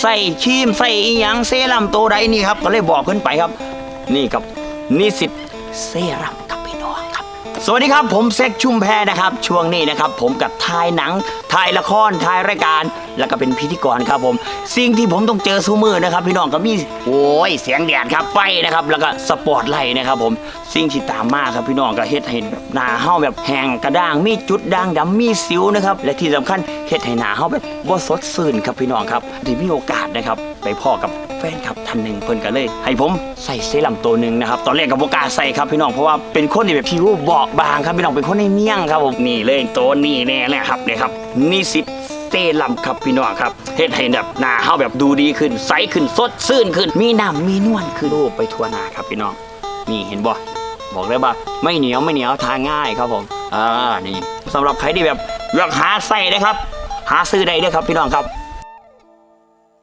ใส่ชีมใส่อีหยังเซรั่มตัวใดนี่ครับ ก็เลยบอกขึ้นไปครับ นี่ครับนิสิตเซรั่ม สวัสดีครับผมเซ็กชุมแพรนะครับ ช่วงนี้นะครับ ผมกับถ่ายหนังถ่ายละครถ่ายรายการ แล้วก็เป็นพิธีกรครับผม สิ่งที่ผมต้องเจอซูมือนะครับ พี่น้องก็มีโอ้ยเสียงแดดครับไฟนะครับ แล้วก็สปอตไลท์นะครับ ผมสิ่งที่ตามมาครับพี่น้องก็เฮ็ดให้แบบหน้าเฮาแบบแห้งกระด้างมีจุดด่างดำมีสิวนะครับและที่สำคัญเฮ็ดให้หน้าเฮาแบบบ่สดชื่นครับพี่น้องครับที่มีโอกาสนะครับไปพ่อกับแฟนคลับท่านหนึ่งเพิ่นก็เลย ให้ผมใส่เซรั่มตัวหนึ่งนะครับตอนแรกกับโอกล้าใส่ครับพี่น้องเพราะว่าเป็นคนที่แบบผิวบอบบางครับพี่น้องเป็นคนในเมี่ยงครับผมนี่เลยตัวนี้แน่แหละครับเนี่ยครับนิสิเซรั่มครับพี่น้องครับเฮ็ดให้แบบหน้าเฮาแบบดูดีขึ้นใสขึ้นสดชื่นขึ้น มีน้ำมีนวลขึ้นรูปไปทั่วหน้าครับพี่น้อง นี่เห็นบ่บอกเลยว่าไม่เหนียวไม่เหนียวทานง่ายครับผมอ่านี่สำหรับใครที่แบบอยากหาใส่นะครับ หาซื้อได้เลยครับพี่น้องครับ